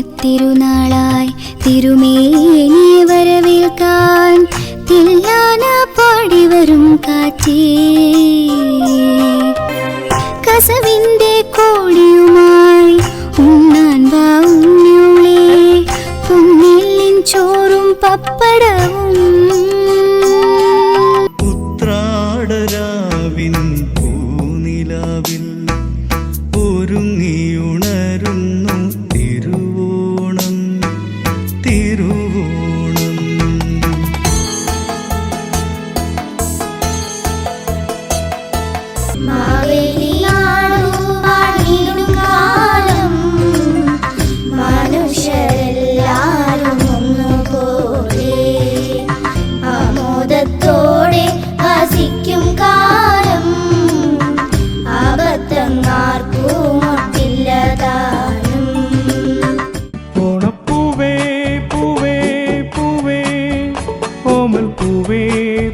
തിരുവോണത്തിരുനാളായി തിരുമേനി വരവേൽക്കാൻ തില്ലാന പാടി വരും കാറ്റേ കസവിന്റെ കോടിയുമായി ഉണ്ണാൻ വാ ഉണ്ണിയുളേ പൊന്നില്ലിൻ ചോറും പപ്പടവും. ഉത്രാടരാവിൻ പൂനിലാവിൽ ഒരുങ്ങിയുണരുന്നു കോമൽ പൂവേ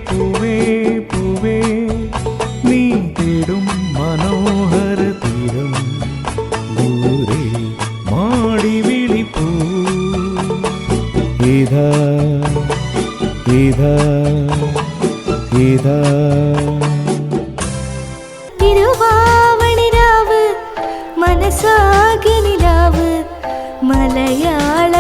പൂവേ പൂവേ. നീ തേടും മനോഹര തീരം. ദൂരെ മാടി വിളിപ്പൂ ഇതാ ഇതാ ഇതാ മലയാള